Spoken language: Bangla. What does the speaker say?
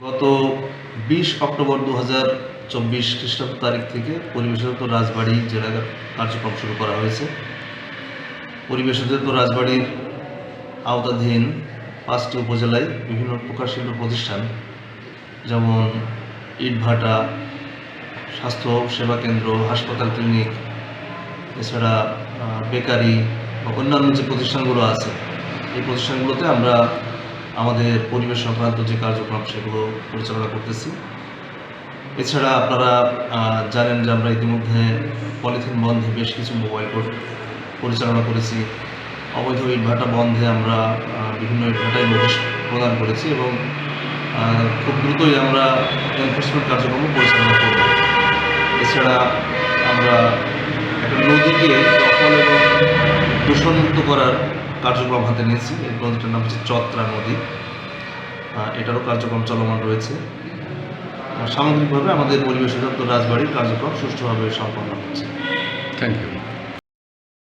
গত বিশ অক্টোবর দু হাজার চব্বিশ খ্রিস্টাব্দ তারিখ থেকে পরিবেশগত রাজবাড়ি জেলা কার্যক্রম শুরু করা হয়েছে। পরিবেশগত রাজবাড়ির আওতাধীন পাঁচটি উপজেলায় বিভিন্ন প্রকাশিত প্রতিষ্ঠান, যেমন ইটভাটা স্বাস্থ্য সেবা কেন্দ্র, হাসপাতাল, ক্লিনিক, এছাড়া বেকারি বা অন্যান্য যে প্রতিষ্ঠানগুলো আছে, এই প্রতিষ্ঠানগুলোতে আমরা আমাদের পরিবেশ সংক্রান্ত যে কার্যক্রম সেগুলো পরিচালনা করতেছি। এছাড়া আপনারা জানেন যে আমরা ইতিমধ্যে পলিথিন বন্ধে বেশ কিছু মোবাইল কোর্ট পরিচালনা করেছি। অবৈধ ইটভাটা বন্ধে আমরা বিভিন্ন ইটভাটায় নোটিশ প্রদান করেছি এবং খুব দ্রুতই আমরা এনফোর্সমেন্ট কার্যক্রম পরিচালনা করব। এছাড়া আমরা একটা নদীকে দূষণমুক্ত করার কার্যক্রম হাতে নিয়েছি। এই নদীটার নাম হচ্ছে চত্রা নদী। এটারও কার্যক্রম চলমান রয়েছে। সামগ্রিকভাবে আমাদের পরিবেশ অধিদপ্তর রাজবাড়ির কার্যক্রম সুষ্ঠুভাবে সম্পন্ন হচ্ছে। Thank you